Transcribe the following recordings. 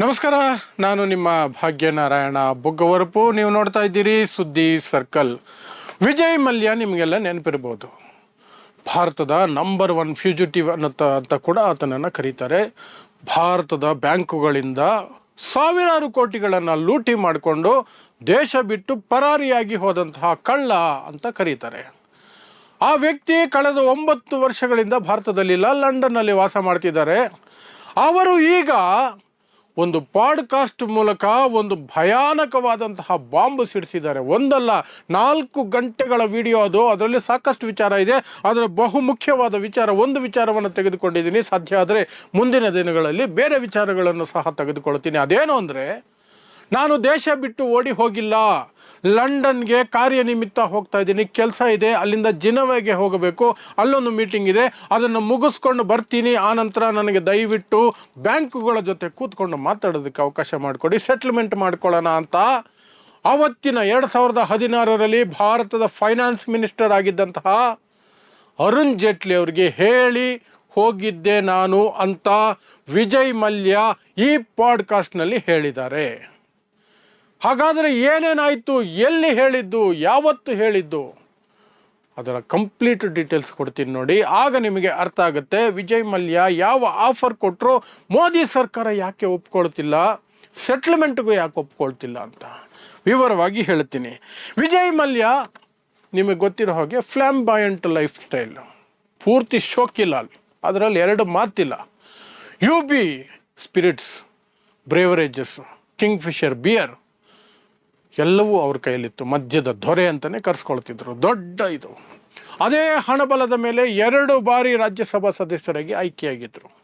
ನಮಸ್ಕಾರ, ನಾನು ನಿಮ್ಮ ಭಾಗ್ಯನಾರಾಯಣ ಬುಗ್ಗವರಪು. ನೀವು ನೋಡ್ತಾ ಇದ್ದೀರಿ ಸುದ್ದಿ ಸರ್ಕಲ್. ವಿಜಯ್ ಮಲ್ಯ ನಿಮಗೆಲ್ಲ ನೆನಪಿರ್ಬೋದು. ಭಾರತದ ನಂಬರ್ ಒನ್ ಫ್ಯೂಜಿಟಿವ್ ಅನ್ನತ್ತ ಅಂತ ಕೂಡ ಆತನನ್ನು ಕರೀತಾರೆ. ಭಾರತದ ಬ್ಯಾಂಕುಗಳಿಂದ ಸಾವಿರಾರು ಕೋಟಿಗಳನ್ನು ಲೂಟಿ ಮಾಡಿಕೊಂಡು ದೇಶ ಬಿಟ್ಟು ಪರಾರಿಯಾಗಿ ಹೋದಂತಹ ಕಳ್ಳ ಅಂತ ಕರೀತಾರೆ. ಆ ವ್ಯಕ್ತಿ ಕಳೆದ ಒಂಬತ್ತು ವರ್ಷಗಳಿಂದ ಭಾರತದಲ್ಲಿಲ್ಲ ಲಂಡನ್ನಲ್ಲಿ ವಾಸ ಮಾಡ್ತಿದ್ದಾರೆ. ಅವರು ಈಗ ಒಂದು ಪಾಡ್ಕಾಸ್ಟ್ ಮೂಲಕ ಒಂದು ಭಯಾನಕವಾದಂತಹ ಬಾಂಬ್ ಸಿಡಿಸಿದ್ದಾರೆ. ಒಂದಲ್ಲ, ನಾಲ್ಕು ಗಂಟೆಗಳ ವಿಡಿಯೋ ಅದು. ಅದರಲ್ಲಿ ಸಾಕಷ್ಟು ವಿಚಾರ ಇದೆ. ಅದರ ಬಹು ಮುಖ್ಯವಾದ ವಿಚಾರ, ಒಂದು ವಿಚಾರವನ್ನು ತೆಗೆದುಕೊಂಡಿದ್ದೀನಿ. ಸಾಧ್ಯ ಆದರೆ ಮುಂದಿನ ದಿನಗಳಲ್ಲಿ ಬೇರೆ ವಿಚಾರಗಳನ್ನು ಸಹ ತೆಗೆದುಕೊಳ್ತೀನಿ. ಅದೇನು ಅಂದರೆ ನಾನು ದೇಶ ಬಿಟ್ಟು ಓಡಿ ಹೋಗಿಲ್ಲ. ಲಂಡನ್ಗೆ ಕಾರ್ಯನಿಮಿತ್ತ ಹೋಗ್ತಾ ಇದ್ದೀನಿ. ಕೆಲಸ ಇದೆ. ಅಲ್ಲಿಂದ ಜಿನವೆಗೆ ಹೋಗಬೇಕು. ಅಲ್ಲೊಂದು ಮೀಟಿಂಗ್ ಇದೆ. ಅದನ್ನು ಮುಗಿಸ್ಕೊಂಡು ಬರ್ತೀನಿ. ಆನಂತರ ನನಗೆ ದಯವಿಟ್ಟು ಬ್ಯಾಂಕುಗಳ ಜೊತೆ ಕೂತ್ಕೊಂಡು ಮಾತಾಡೋದಕ್ಕೆ ಅವಕಾಶ ಮಾಡಿಕೊಡಿ. ಸೆಟ್ಲ್ಮೆಂಟ್ ಮಾಡ್ಕೊಳ್ಳೋಣ ಅಂತ. ಆವತ್ತಿನ ಎರಡು ಸಾವಿರದ ಹದಿನಾರರಲ್ಲಿ ಭಾರತದ ಫೈನಾನ್ಸ್ ಮಿನಿಸ್ಟರ್ ಆಗಿದ್ದಂತಹ ಅರುಣ್ ಜೇಟ್ಲಿ ಅವರಿಗೆ ಹೇಳಿ ಹೋಗಿದ್ದೆ ನಾನು ಅಂತ ವಿಜಯ್ ಮಲ್ಯ ಈ ಪಾಡ್ಕಾಸ್ಟ್ನಲ್ಲಿ ಹೇಳಿದ್ದಾರೆ. ಹಾಗಾದರೆ ಏನೇನಾಯಿತು, ಎಲ್ಲಿ ಹೇಳಿದ್ದು, ಯಾವತ್ತು ಹೇಳಿದ್ದು? ಅದರ ಕಂಪ್ಲೀಟ್ ಡೀಟೇಲ್ಸ್ ಕೊಡ್ತೀನಿ ನೋಡಿ. ಆಗ ನಿಮಗೆ ಅರ್ಥ ಆಗುತ್ತೆ, ವಿಜಯ್ ಮಲ್ಯ ಯಾವ ಆಫರ್ ಕೊಟ್ಟರು ಮೋದಿ ಸರ್ಕಾರ ಯಾಕೆ ಒಪ್ಕೊಳ್ತಿಲ್ಲ? ಸೆಟ್ಲ್ಮೆಂಟ್ಗೂ ಯಾಕೆ ಒಪ್ಕೊಳ್ತಿಲ್ಲ ಅಂತ ವಿವರವಾಗಿ ಹೇಳ್ತೀನಿ. ವಿಜಯ್ ಮಲ್ಯ, ನಿಮಗೆ ಗೊತ್ತಿರೋ ಹಾಗೆ ಫ್ಲ್ಯಾಂಬಾಯಂಟ್ ಲೈಫ್ ಸ್ಟೈಲ್. ಪೂರ್ತಿ ಶೋಕಿಲಾಲ್. ಅದರಲ್ಲಿ ಎರಡು ಮಾತಿಲ್ಲ. U B spirits, beverages Kingfisher beer. ಎಲ್ಲವೂ ಅವ್ರ ಕೈಯಲ್ಲಿತ್ತು. ಮಧ್ಯದ ದೊರೆ ಅಂತಲೇ ಕರೆಸ್ಕೊಳ್ತಿದ್ರು. ದೊಡ್ಡ ಇದು. ಅದೇ ಹಣಬಲದ ಮೇಲೆ ಎರಡು ಬಾರಿ ರಾಜ್ಯಸಭಾ ಸದಸ್ಯರಾಗಿ ಆಯ್ಕೆಯಾಗಿದ್ದರು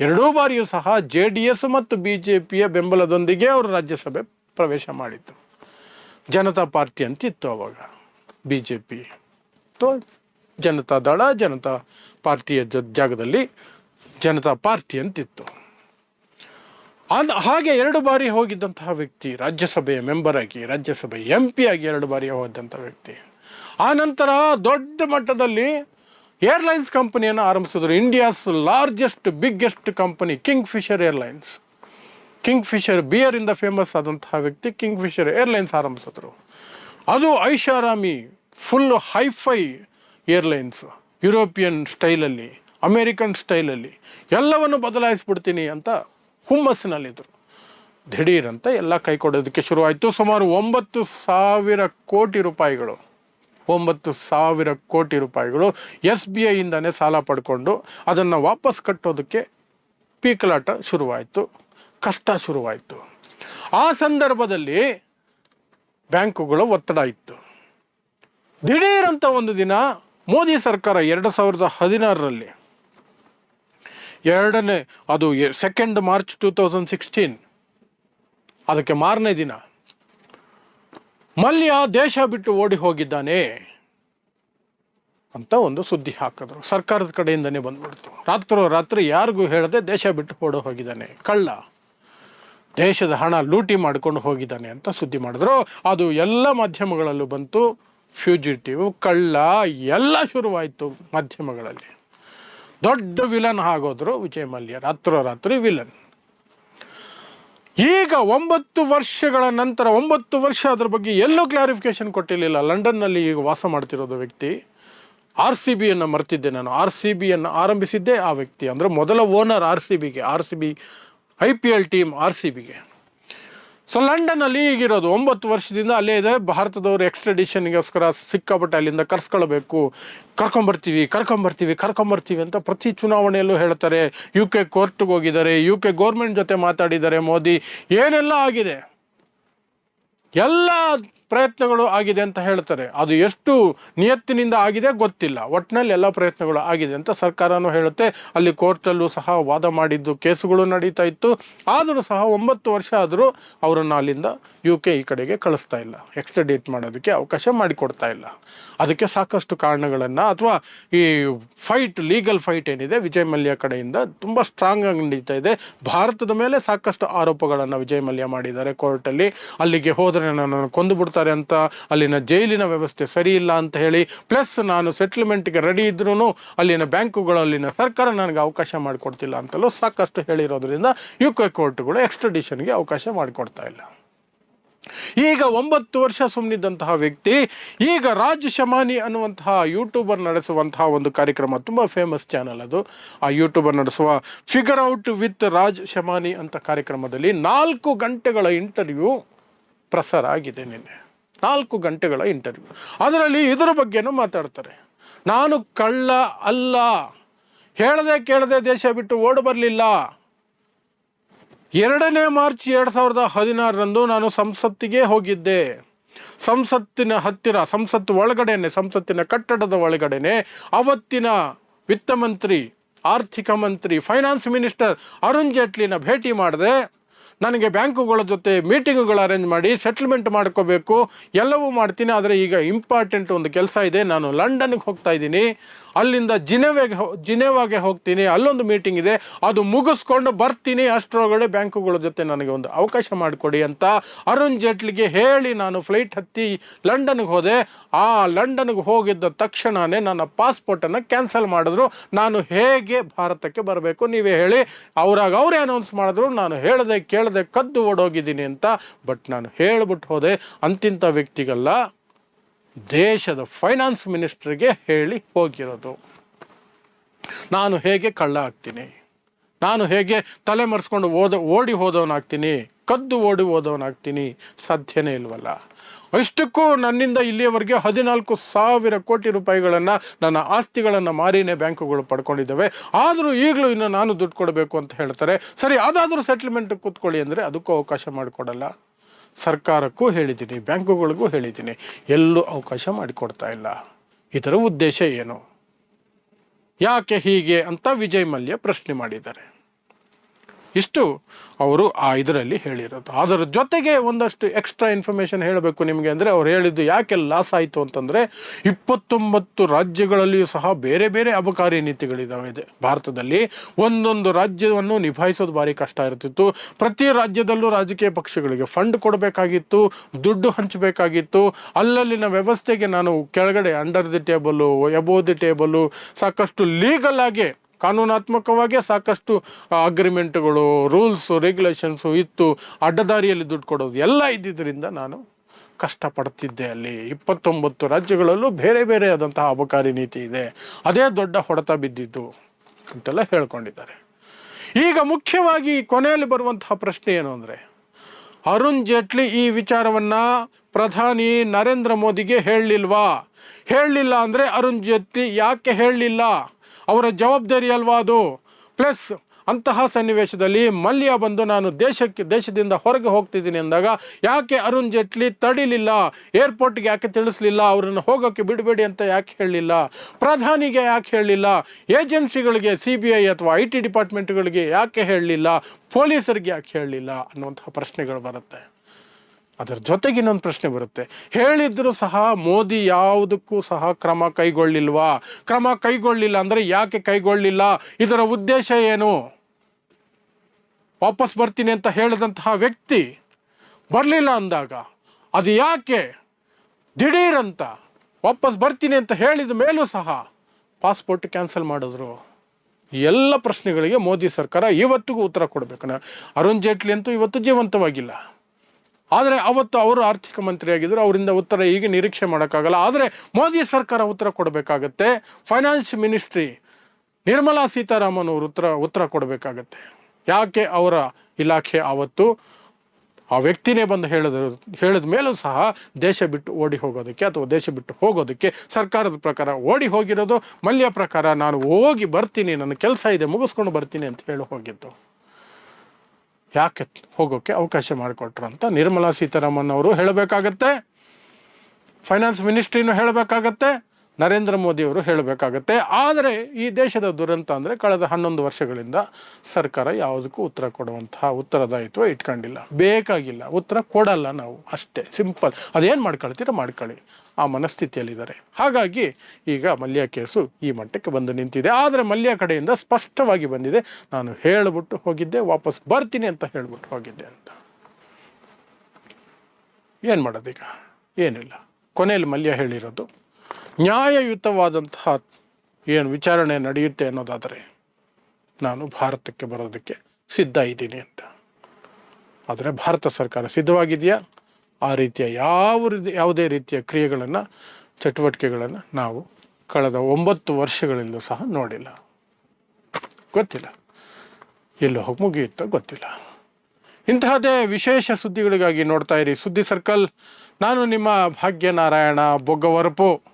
ಎರಡೂ ಬಾರಿಯೂ ಸಹ ಜೆ ಡಿ ಎಸ್ ಮತ್ತು ಬಿ ಜೆ ಪಿಯ ಬೆಂಬಲದೊಂದಿಗೆ ಅವರು ರಾಜ್ಯಸಭೆ ಪ್ರವೇಶ ಮಾಡಿದ್ದು. ಜನತಾ ಪಾರ್ಟಿ ಅಂತಿತ್ತು ಅವಾಗ. B J P. ತೋ, ಜನತಾ ದಳ, ಜನತಾ ಪಾರ್ಟಿಯ ಜಾಗದಲ್ಲಿ ಜನತಾ ಪಾರ್ಟಿ ಅಂತಿತ್ತು. ಅಂದ ಹಾಗೆ ಎರಡು ಬಾರಿ ಹೋಗಿದ್ದಂತಹ ವ್ಯಕ್ತಿ, ರಾಜ್ಯಸಭೆಯ ಮೆಂಬರ್ ಆಗಿ, ರಾಜ್ಯಸಭೆ ಎಂ ಪಿ ಆಗಿ ಎರಡು ಬಾರಿ ಹೋದಂಥ ವ್ಯಕ್ತಿ. ಆ ನಂತರ ದೊಡ್ಡ ಮಟ್ಟದಲ್ಲಿ ಏರ್ಲೈನ್ಸ್ ಕಂಪನಿಯನ್ನು ಆರಂಭಿಸಿದ್ರು. India's largest biggest company Kingfisher airlines Kingfisher ಬಿಯರಿಂದ famous ಆದಂತಹ ವ್ಯಕ್ತಿ ಕಿಂಗ್ ಫಿಶರ್ ಏರ್ಲೈನ್ಸ್ ಆರಂಭಿಸಿದ್ರು. ಅದು ಐಷಾರಾಮಿ full hi fi airlines European ಸ್ಟೈಲಲ್ಲಿ ಅಮೇರಿಕನ್ ಸ್ಟೈಲಲ್ಲಿ ಎಲ್ಲವನ್ನು ಬದಲಾಯಿಸ್ಬಿಡ್ತೀನಿ ಅಂತ ಹುಮ್ಮಸ್ಸಿನಲ್ಲಿದ್ದರು ದಿಢೀರಂತ ಎಲ್ಲ ಕೈ ಕೊಡೋದಕ್ಕೆ ಶುರುವಾಯಿತು. ಸುಮಾರು ಒಂಬತ್ತು ಸಾವಿರ ಕೋಟಿ ರೂಪಾಯಿಗಳು, ಒಂಬತ್ತು ಸಾವಿರ ಕೋಟಿ ರೂಪಾಯಿಗಳು ಎಸ್ ಬಿ ಐಯಿಂದನೇ ಸಾಲ ಪಡ್ಕೊಂಡು ಅದನ್ನು ವಾಪಸ್ ಕಟ್ಟೋದಕ್ಕೆ ಪೀಕಲಾಟ ಶುರುವಾಯಿತು. ಕಷ್ಟ ಶುರುವಾಯಿತು. ಆ ಸಂದರ್ಭದಲ್ಲಿ ಬ್ಯಾಂಕುಗಳ ಒತ್ತಡ ಇತ್ತು. ದಿಢೀರಂತ ಒಂದು ದಿನ ಮೋದಿ ಸರ್ಕಾರ ಎರಡು ಸಾವಿರದ ಹದಿನಾರರಲ್ಲಿ ಎರಡನೇ, ಅದು second March two thousand sixteen ಅದಕ್ಕೆ ಮಾರನೇ ದಿನ. ಮಲ್ಯ ದೇಶ ಬಿಟ್ಟು ಓಡಿ ಹೋಗಿದ್ದಾನೆ ಅಂತ ಒಂದು ಸುದ್ದಿ ಹಾಕಿದ್ರು. ಸರ್ಕಾರದ ಕಡೆಯಿಂದನೇ ಬಂದ್ಬಿಡ್ತು. ರಾತ್ರೋ ರಾತ್ರಿ ಯಾರಿಗೂ ಹೇಳದೆ ದೇಶ ಬಿಟ್ಟು ಓಡಿ ಹೋಗಿದ್ದಾನೆ. ಕಳ್ಳ. ದೇಶದ ಹಣ ಲೂಟಿ ಮಾಡ್ಕೊಂಡು ಹೋಗಿದ್ದಾನೆ ಅಂತ ಸುದ್ದಿ ಮಾಡಿದ್ರು. ಅದು ಎಲ್ಲ ಮಾಧ್ಯಮಗಳಲ್ಲೂ ಬಂತು. ಫ್ಯೂಜಿಟಿವ್ ಕಳ್ಳ, ಎಲ್ಲ ಶುರುವಾಯಿತು ಮಾಧ್ಯಮಗಳಲ್ಲಿ. ದೊಡ್ಡ ವಿಲನ್ ಆಗೋದ್ರು ವಿಜಯ್ ಮಲ್ಯ ರಾತ್ರೋರಾತ್ರಿ ವಿಲನ್ ಈಗ ಒಂಬತ್ತು ವರ್ಷಗಳ ನಂತರ, ಒಂಬತ್ತು ವರ್ಷ ಅದ್ರ ಬಗ್ಗೆ ಎಲ್ಲೂ ಕ್ಲಾರಿಫಿಕೇಶನ್ ಕೊಟ್ಟಿರಲಿಲ್ಲ. ಲಂಡನ್ನಲ್ಲಿ ಈಗ ವಾಸ ಮಾಡ್ತಿರೋದು ವ್ಯಕ್ತಿ. ಆರ್ ಸಿ ಬಿಯನ್ನು ಮರ್ತಿದ್ದೆ ನಾನು. ಆರ್ ಸಿ ಬಿಯನ್ನು ಆರಂಭಿಸಿದ್ದೇ ಆ ವ್ಯಕ್ತಿ. ಅಂದರೆ ಮೊದಲ ಓನರ್ ಆರ್ ಸಿ ಬಿಗೆ R C B I P L team R C ಬಿಗೆ ಸೊ ಲಂಡನಲ್ಲಿ ಈಗಿರೋದು ಒಂಬತ್ತು ವರ್ಷದಿಂದ ಅಲ್ಲೇ ಇದೆ. ಭಾರತದವರು ಎಕ್ಸ್ಟ್ರಡಿಷನ್ಗೋಸ್ಕರ ಸಿಕ್ಕಾಪಟ್ಟೆ ಅಲ್ಲಿಂದ ಕರ್ಸ್ಕೊಳ್ಬೇಕು. ಕರ್ಕೊಂಬರ್ತೀವಿ ಕರ್ಕೊಂಬರ್ತೀವಿ ಕರ್ಕೊಂಬರ್ತೀವಿ ಅಂತ ಪ್ರತಿ ಚುನಾವಣೆಯಲ್ಲೂ ಹೇಳ್ತಾರೆ. ಯು ಕೆ ಕೋರ್ಟ್ಗೆ ಹೋಗಿದ್ದಾರೆ. ಯು ಕೆ ಗೋರ್ಮೆಂಟ್ ಜೊತೆ ಮಾತಾಡಿದ್ದಾರೆ ಮೋದಿ. ಏನೆಲ್ಲ ಆಗಿದೆ? ಎಲ್ಲ ಪ್ರಯತ್ನಗಳು ಆಗಿದೆ ಅಂತ ಹೇಳ್ತಾರೆ. ಅದು ಎಷ್ಟು ನಿಯತ್ತಿನಿಂದ ಆಗಿದೆ ಗೊತ್ತಿಲ್ಲ. ಒಟ್ಟಿನಲ್ಲಿ ಎಲ್ಲ ಪ್ರಯತ್ನಗಳು ಆಗಿದೆ ಅಂತ ಸರ್ಕಾರನೂ ಹೇಳುತ್ತೆ. ಅಲ್ಲಿ ಕೋರ್ಟಲ್ಲೂ ಸಹ ವಾದ ಮಾಡಿದ್ದು, ಕೇಸುಗಳು ನಡೀತಾ ಇತ್ತು. ಆದರೂ ಸಹ ಒಂಬತ್ತು ವರ್ಷ ಆದರೂ ಅವರನ್ನು ಅಲ್ಲಿಂದ ಯು ಕೆ ಈ ಕಡೆಗೆ ಕಳಿಸ್ತಾ ಇಲ್ಲ. ಎಕ್ಸ್ಟ್ರಡೇಟ್ ಮಾಡೋದಕ್ಕೆ ಅವಕಾಶ ಮಾಡಿಕೊಡ್ತಾ ಇಲ್ಲ. ಅದಕ್ಕೆ ಸಾಕಷ್ಟು ಕಾರಣಗಳನ್ನು ಅಥವಾ ಈ ಫೈಟ್ ಲೀಗಲ್ ಫೈಟ್ ಏನಿದೆ, ವಿಜಯ್ ಮಲ್ಯ ಕಡೆಯಿಂದ ತುಂಬ ಸ್ಟ್ರಾಂಗ್ ಆಗಿ ನಡೀತಾ ಇದೆ. ಭಾರತದ ಮೇಲೆ ಸಾಕಷ್ಟು ಆರೋಪಗಳನ್ನು ವಿಜಯ್ ಮಲ್ಯ ಮಾಡಿದ್ದಾರೆ ಕೋರ್ಟಲ್ಲಿ. ಅಲ್ಲಿಗೆ ಹೋದರೆ ಹೋದರೆ ನನ್ನನ್ನು ಕೊಂದು ಬಿಡ್ತಾರೆ ಅಂತ ಅಲ್ಲಿನ ಜೈಲಿನ ವ್ಯವಸ್ಥೆ ಸರಿ ಇಲ್ಲ ಅಂತ ಹೇಳಿ ಪ್ಲಸ್ ನಾನು ಸೆಟ್ಲ್ಮೆಂಟ್ಗೆ ರೆಡಿ ಇದ್ರೂ ಅಲ್ಲಿನ ಬ್ಯಾಂಕುಗಳು ಅಲ್ಲಿನ ಸರ್ಕಾರ ನನಗೆ ಅವಕಾಶ ಮಾಡಿಕೊಡ್ತಿಲ್ಲ ಅಂತಲೂ ಸಾಕಷ್ಟು ಹೇಳಿರೋದ್ರಿಂದ ಯು ಕೆ ಕೋರ್ಟ್ಗಳು ಎಕ್ಸ್ಟ್ರಡಿಷನ್ಗೆ ಅವಕಾಶ ಮಾಡಿಕೊಡ್ತಾ ಇಲ್ಲ. ಈಗ ಒಂಬತ್ತು ವರ್ಷ ಸುಮ್ಮನಿದ್ದಂತಹ ವ್ಯಕ್ತಿ, ಈಗ ರಾಜ್ ಶಮಾನಿ ಅನ್ನುವಂತಹ ಯೂಟ್ಯೂಬರ್ ನಡೆಸುವಂತಹ ಒಂದು ಕಾರ್ಯಕ್ರಮ, ತುಂಬ ಫೇಮಸ್ ಚಾನಲ್ ಅದು. ಆ ಯೂಟ್ಯೂಬರ್ ನಡೆಸುವ figure out with Raj Shamani ಅಂತ ಕಾರ್ಯಕ್ರಮದಲ್ಲಿ ನಾಲ್ಕು ಗಂಟೆಗಳ ಇಂಟರ್ವ್ಯೂ ಪ್ರಸಾರ ಆಗಿದೆ ನಿನ್ನೆ. ನಾಲ್ಕು ಗಂಟೆಗಳ ಇಂಟರ್ವ್ಯೂ ಅದರಲ್ಲಿ ಇದರ ಬಗ್ಗೆನೂ ಮಾತಾಡ್ತಾರೆ. ನಾನು ಕಳ್ಳ ಅಲ್ಲ. ಹೇಳದೆ ಕೇಳದೆ ದೇಶ ಬಿಟ್ಟು ಓಡಿ ಬರಲಿಲ್ಲ. ಎರಡನೇ ಮಾರ್ಚ್ ಎರಡು ಸಾವಿರದ ಹದಿನಾರರಂದು ನಾನು ಸಂಸತ್ತಿಗೆ ಹೋಗಿದ್ದೆ. ಸಂಸತ್ತಿನ ಹತ್ತಿರ ಸಂಸತ್ತು ಒಳಗಡೆನೆ, ಸಂಸತ್ತಿನ ಕಟ್ಟಡದ ಒಳಗಡೆನೆ ಅವತ್ತಿನ ವಿತ್ತ ಮಂತ್ರಿ, ಆರ್ಥಿಕ ಮಂತ್ರಿ ಫೈನಾನ್ಸ್ ಮಿನಿಸ್ಟರ್ ಅರುಣ್ ಜೇಟ್ಲಿನ ಭೇಟಿ ಮಾಡಿದೆ. ನನಗೆ ಬ್ಯಾಂಕುಗಳ ಜೊತೆ ಮೀಟಿಂಗ್ಗಳು ಅರೇಂಜ್ ಮಾಡಿ ಸೆಟ್ಲ್ಮೆಂಟ್ ಮಾಡ್ಕೋಬೇಕು, ಎಲ್ಲವೂ ಮಾಡ್ತೀನಿ. ಆದರೆ ಈಗ ಇಂಪಾರ್ಟೆಂಟ್ ಒಂದು ಕೆಲಸ ಇದೆ. ನಾನು ಲಂಡನ್ಗೆ ಹೋಗ್ತಾ ಇದ್ದೀನಿ. ಅಲ್ಲಿಂದ ಜಿನೆವೆಗೆ ಜಿನೆವಾಗೆ ಹೋಗ್ತೀನಿ. ಅಲ್ಲೊಂದು ಮೀಟಿಂಗ್ ಇದೆ. ಅದು ಮುಗಿಸ್ಕೊಂಡು ಬರ್ತೀನಿ. ಅಷ್ಟರೊಳಗಡೆ ಬ್ಯಾಂಕುಗಳ ಜೊತೆ ನನಗೆ ಒಂದು ಅವಕಾಶ ಮಾಡಿಕೊಡಿ ಅಂತ ಅರುಣ್ ಜೇಟ್ಲಿಗೆ ಹೇಳಿ ನಾನು ಫ್ಲೈಟ್ ಹತ್ತಿ ಲಂಡನ್ಗೆ ಹೋದೆ. ಆ ಲಂಡನ್ಗೆ ಹೋಗಿದ್ದ ತಕ್ಷಣವೇ ನನ್ನ ಪಾಸ್ಪೋರ್ಟನ್ನು ಕ್ಯಾನ್ಸಲ್ ಮಾಡಿದ್ರು. ನಾನು ಹೇಗೆ ಭಾರತಕ್ಕೆ ಬರಬೇಕು? ನೀವೇ ಹೇಳಿ. ಅವ್ರಾಗ ಅವರೇ ಅನೌನ್ಸ್ ಮಾಡಿದ್ರು. ನಾನು ಹೇಳದೆ ಕೇಳದೆ ಕದ್ದು ಓಡೋಗಿದ್ದೀನಿ ಅಂತ, ಬಟ್ ನಾನು ಹೇಳ್ಬಿಟ್ಟು ಹೋದೆ. ಅಂತಿಂಥ ವ್ಯಕ್ತಿಗಲ್ಲ, ದೇಶದ ಫೈನಾನ್ಸ್ ಮಿನಿಸ್ಟ್ರಿಗೆ ಹೇಳಿ ಹೋಗಿರೋದು. ನಾನು ಹೇಗೆ ಕಳ್ಳ ಆಗ್ತೀನಿ? ನಾನು ಹೇಗೆ ತಲೆ ಮರೆಸ್ಕೊಂಡು ಓದ, ಓಡಿ ಹೋದವನಾಗ್ತೀನಿ, ಕದ್ದು ಓಡಿ ಹೋದವನಾಗ್ತೀನಿ, ಸಾಧ್ಯನೇ ಇಲ್ವಲ್ಲ. ಅಷ್ಟಕ್ಕೂ ನನ್ನಿಂದ ಇಲ್ಲಿಯವರೆಗೆ ಹದಿನಾಲ್ಕು ಸಾವಿರ ಕೋಟಿ ರೂಪಾಯಿಗಳನ್ನು ನನ್ನ ಆಸ್ತಿಗಳನ್ನು ಮಾರಿನೇ ಬ್ಯಾಂಕುಗಳು ಪಡ್ಕೊಂಡಿದ್ದಾವೆ. ಆದರೂ ಈಗಲೂ ಇನ್ನು ನಾನು ದುಡ್ಡು ಕೊಡಬೇಕು ಅಂತ ಹೇಳ್ತಾರೆ. ಸರಿ, ಅದಾದರೂ ಸೆಟ್ಲ್ಮೆಂಟ್ ಕೂತ್ಕೊಳ್ಳಿ ಅಂದರೆ ಅದಕ್ಕೂ ಅವಕಾಶ ಮಾಡಿಕೊಡಲ್ಲ. ಸರ್ಕಾರಕ್ಕೂ ಹೇಳಿದ್ದೀನಿ, ಬ್ಯಾಂಕುಗಳಿಗೂ ಹೇಳಿದ್ದೀನಿ, ಎಲ್ಲೂ ಅವಕಾಶ ಮಾಡಿಕೊಡ್ತಾ ಇಲ್ಲ. ಇದರ ಉದ್ದೇಶ ಏನು? ಯಾಕೆ ಹೀಗೆ ಅಂತ ವಿಜಯ್ ಮಲ್ಯ ಪ್ರಶ್ನೆ ಮಾಡಿದ್ದಾರೆ. ಇಷ್ಟು ಅವರು ಆ ಇದರಲ್ಲಿ ಹೇಳಿರೋದು. ಅದರ ಜೊತೆಗೆ ಒಂದಷ್ಟು ಎಕ್ಸ್ಟ್ರಾ ಇನ್ಫಾರ್ಮೇಷನ್ ಹೇಳಬೇಕು ನಿಮಗೆ ಅಂದರೆ ಅವ್ರು ಹೇಳಿದ್ದು ಯಾಕೆ ಲಾಸ್ ಆಯಿತು ಅಂತಂದರೆ ಇಪ್ಪತ್ತೊಂಬತ್ತು ರಾಜ್ಯಗಳಲ್ಲಿಯೂ ಸಹ ಬೇರೆ ಬೇರೆ ಅಬಕಾರಿ ನೀತಿಗಳಿದ್ದಾವೆ ಇದೆ. ಭಾರತದಲ್ಲಿ ಒಂದೊಂದು ರಾಜ್ಯವನ್ನು ನಿಭಾಯಿಸೋದು ಭಾರಿ ಕಷ್ಟ ಇರ್ತಿತ್ತು ಪ್ರತಿ ರಾಜ್ಯದಲ್ಲೂ ರಾಜಕೀಯ ಪಕ್ಷಗಳಿಗೆ ಫಂಡ್ ಕೊಡಬೇಕಾಗಿತ್ತು, ದುಡ್ಡು ಹಂಚಬೇಕಾಗಿತ್ತು. ಅಲ್ಲಲ್ಲಿನ ವ್ಯವಸ್ಥೆಗೆ ನಾನು ಕೆಳಗಡೆ under the table above the table ಸಾಕಷ್ಟು ಲೀಗಲ್ ಆಗಿ ಕಾನೂನಾತ್ಮಕವಾಗಿ ಸಾಕಷ್ಟು ಅಗ್ರಿಮೆಂಟ್ಗಳು ರೂಲ್ಸು ರೆಗ್ಯುಲೇಷನ್ಸು ಇತ್ತು. ಅಡ್ಡದಾರಿಯಲ್ಲಿ ದುಡ್ಡು ಕೊಡೋದು ಎಲ್ಲ ಇದ್ದಿದ್ದರಿಂದ ನಾನು ಕಷ್ಟಪಡ್ತಿದ್ದೆ ಅಲ್ಲಿ. ಇಪ್ಪತ್ತೊಂಬತ್ತು ರಾಜ್ಯಗಳಲ್ಲೂ ಬೇರೆ ಬೇರೆ ಆದಂತಹ ಅಬಕಾರಿ ನೀತಿ ಇದೆ. ಅದೇ ದೊಡ್ಡ ಹೊಡೆತ ಬಿದ್ದಿದ್ದು ಅಂತೆಲ್ಲ ಹೇಳ್ಕೊಂಡಿದ್ದಾರೆ. ಈಗ ಮುಖ್ಯವಾಗಿ ಕೊನೆಯಲ್ಲಿ ಬರುವಂತಹ ಪ್ರಶ್ನೆ ಏನು ಅಂದರೆ, ಅರುಣ್ ಜೇಟ್ಲಿ ಈ ವಿಚಾರವನ್ನ ಪ್ರಧಾನಿ ನರೇಂದ್ರ ಮೋದಿಗೆ ಹೇಳಲಿಲ್ವಾ? ಹೇಳಲಿಲ್ಲ ಅಂದರೆ ಅರುಣ್ ಜೇಟ್ಲಿ ಯಾಕೆ ಹೇಳಲಿಲ್ಲ? ಅವರ ಜವಾಬ್ದಾರಿ ಅಲ್ವಾ ಅದು? ಪ್ಲಸ್ ಅಂತಹ ಸನ್ನಿವೇಶದಲ್ಲಿ ಮಲ್ಯ ಬಂದು ನಾನು ದೇಶಕ್ಕೆ, ದೇಶದಿಂದ ಹೊರಗೆ ಹೋಗ್ತಿದ್ದೀನಿ ಅಂದಾಗ ಯಾಕೆ ಅರುಣ್ ಜೇಟ್ಲಿ ತಡಿಲಿಲ್ಲ? ಏರ್ಪೋರ್ಟ್ಗೆ ಯಾಕೆ ತಿಳಿಸ್ಲಿಲ್ಲ? ಅವರನ್ನು ಹೋಗೋಕ್ಕೆ ಬಿಡಬೇಡಿ ಅಂತ ಯಾಕೆ ಹೇಳಲಿಲ್ಲ? ಪ್ರಧಾನಿಗೆ ಯಾಕೆ ಹೇಳಲಿಲ್ಲ? ಏಜೆನ್ಸಿಗಳಿಗೆ ಸಿ ಬಿ ಐ ಅಥವಾ ಐ ಟಿ ಡಿಪಾರ್ಟ್ಮೆಂಟ್ಗಳಿಗೆ ಯಾಕೆ ಹೇಳಲಿಲ್ಲ? ಪೊಲೀಸರಿಗೆ ಯಾಕೆ ಹೇಳಲಿಲ್ಲ ಅನ್ನುವಂತಹ ಪ್ರಶ್ನೆಗಳು ಬರುತ್ತೆ. ಅದರ ಜೊತೆಗೆ ಇನ್ನೊಂದು ಪ್ರಶ್ನೆ ಬರುತ್ತೆ. ಹೇಳಿದ್ರು ಸಹ ಮೋದಿ ಯಾವುದಕ್ಕೂ ಸಹ ಕ್ರಮ ಕೈಗೊಳ್ಳಿಲ್ವಾ? ಕ್ರಮ ಕೈಗೊಳ್ಳಿಲ್ಲ ಅಂದರೆ ಯಾಕೆ ಕೈಗೊಳ್ಳಿಲ್ಲ? ಇದರ ಉದ್ದೇಶ ಏನು? ವಾಪಸ್ ಬರ್ತೀನಿ ಅಂತ ಹೇಳಿದಂತಹ ವ್ಯಕ್ತಿ ಬರಲಿಲ್ಲ ಅಂದಾಗ ಅದು ಯಾಕೆ? ದಿಢೀರಂತ ವಾಪಸ್ ಬರ್ತೀನಿ ಅಂತ ಹೇಳಿದ ಮೇಲೂ ಸಹ ಪಾಸ್ಪೋರ್ಟ್ ಕ್ಯಾನ್ಸಲ್ ಮಾಡಿದ್ರು. ಎಲ್ಲ ಪ್ರಶ್ನೆಗಳಿಗೆ ಮೋದಿ ಸರ್ಕಾರ ಇವತ್ತಿಗೂ ಉತ್ತರ ಕೊಡಬೇಕು. ಅರುಣ್ ಜೇಟ್ಲಿ ಅಂತೂ ಇವತ್ತು ಜೀವಂತವಾಗಿಲ್ಲ. ಆದರೆ ಅವತ್ತು ಅವರು ಆರ್ಥಿಕ ಮಂತ್ರಿಯಾಗಿದ್ದರು, ಅವರಿಂದ ಉತ್ತರ ಈಗ ನಿರೀಕ್ಷೆ ಮಾಡೋಕ್ಕಾಗಲ್ಲ. ಆದರೆ ಮೋದಿ ಸರ್ಕಾರ ಉತ್ತರ ಕೊಡಬೇಕಾಗತ್ತೆ. ಫೈನಾನ್ಸ್ ಮಿನಿಸ್ಟ್ರಿ ನಿರ್ಮಲಾ ಸೀತಾರಾಮನ್ ಅವರು ಉತ್ತರ ಉತ್ತರ ಕೊಡಬೇಕಾಗತ್ತೆ. ಯಾಕೆ ಅವರ ಇಲಾಖೆ ಆವತ್ತು ಆ ವ್ಯಕ್ತಿನೇ ಬಂದು ಹೇಳಿದ ಹೇಳಿದ ಮೇಲೂ ಸಹ ದೇಶ ಬಿಟ್ಟು ಓಡಿ ಹೋಗೋದಕ್ಕೆ ಅಥವಾ ದೇಶ ಬಿಟ್ಟು ಹೋಗೋದಕ್ಕೆ ಸರ್ಕಾರದ ಪ್ರಕಾರ ಓಡಿ ಹೋಗಿರೋದು, ಮಲ್ಯ ಪ್ರಕಾರ ನಾನು ಹೋಗಿ ಬರ್ತೀನಿ, ನನ್ನ ಕೆಲಸ ಇದೆ, ಮುಗಿಸ್ಕೊಂಡು ಬರ್ತೀನಿ ಅಂತ ಹೇಳಿ ಹೋಗಿದ್ದು. ಯಾಕೆ ಹೋಗೋಕ್ಕೆ ಅವಕಾಶ ಮಾಡಿಕೊಟ್ರು ಅಂತ ನಿರ್ಮಲಾ ಸೀತಾರಾಮನ್ ಅವರು ಹೇಳಬೇಕಾಗತ್ತೆ. ಫೈನಾನ್ಸ್ ಮಿನಿಸ್ಟ್ರಿನೂ ಹೇಳಬೇಕಾಗತ್ತೆ. ನರೇಂದ್ರ ಮೋದಿಯವರು ಹೇಳಬೇಕಾಗತ್ತೆ. ಆದರೆ ಈ ದೇಶದ ದುರಂತ ಅಂದರೆ ಕಳೆದ ಹನ್ನೊಂದು ವರ್ಷಗಳಿಂದ ಸರ್ಕಾರ ಯಾವುದಕ್ಕೂ ಉತ್ತರ ಕೊಡುವಂತಹ ಉತ್ತರದಾಯಿತ್ವ ಇಟ್ಕೊಂಡಿಲ್ಲ. ಬೇಕಾಗಿಲ್ಲ. ಉತ್ತರ ಕೊಡಲ್ಲ ನಾವು. ಅಷ್ಟೇ. ಸಿಂಪಲ್. ಅದೇನು ಮಾಡ್ಕೊಳ್ತೀರ ಮಾಡ್ಕೊಳ್ಳಿ. ಆ ಮನಸ್ಥಿತಿಯಲ್ಲಿದ್ದಾರೆ. ಹಾಗಾಗಿ ಈಗ ಮಲ್ಯ ಕೇಸು ಈ ಮಟ್ಟಕ್ಕೆ ಬಂದು ನಿಂತಿದೆ. ಆದರೆ ಮಲ್ಯ ಕಡೆಯಿಂದ ಸ್ಪಷ್ಟವಾಗಿ ಬಂದಿದೆ. ನಾನು ಹೇಳಿಬಿಟ್ಟು ಹೋಗಿದ್ದೆ. ವಾಪಸ್ ಬರ್ತೀನಿ ಅಂತ ಹೇಳಿಬಿಟ್ಟು ಹೋಗಿದ್ದೆ ಅಂತ. ಏನು ಮಾಡೋದೀಗ? ಏನಿಲ್ಲ. ಕೊನೆಯಲ್ಲಿ ಮಲ್ಯ ಹೇಳಿರೋದು. ನ್ಯಾಯಯುತವಾದಂತಹ ಏನು ವಿಚಾರಣೆ ನಡೆಯುತ್ತೆ ಅನ್ನೋದಾದರೆ ನಾನು ಭಾರತಕ್ಕೆ ಬರೋದಕ್ಕೆ ಸಿದ್ಧ ಇದ್ದೀನಿ ಅಂತ. ಆದರೆ ಭಾರತ ಸರ್ಕಾರ ಸಿದ್ಧವಾಗಿದೆಯಾ? ಆ ರೀತಿಯ ಯಾವ ರೀತಿ ಯಾವುದೇ ರೀತಿಯ ಕ್ರಿಯೆಗಳನ್ನು, ಚಟುವಟಿಕೆಗಳನ್ನು ನಾವು ಕಳೆದ ಒಂಬತ್ತು ವರ್ಷಗಳಲ್ಲೂ ಸಹ ನೋಡಿಲ್ಲ. ಗೊತ್ತಿಲ್ಲ. ಎಲ್ಲೋ ಹೋಗಿ ಮುಗಿಯುತ್ತೋ ಗೊತ್ತಿಲ್ಲ. ಇಂತಹದೇ ವಿಶೇಷ ಸುದ್ದಿಗಳಿಗಾಗಿ ನೋಡ್ತಾ ಇರಿ. ಸುದ್ದಿ ಸರ್ಕಲ್, ನಾನು ನಿಮ್ಮ ಭಾಗ್ಯನಾರಾಯಣ ಬೊಗ್ಗವರಪು.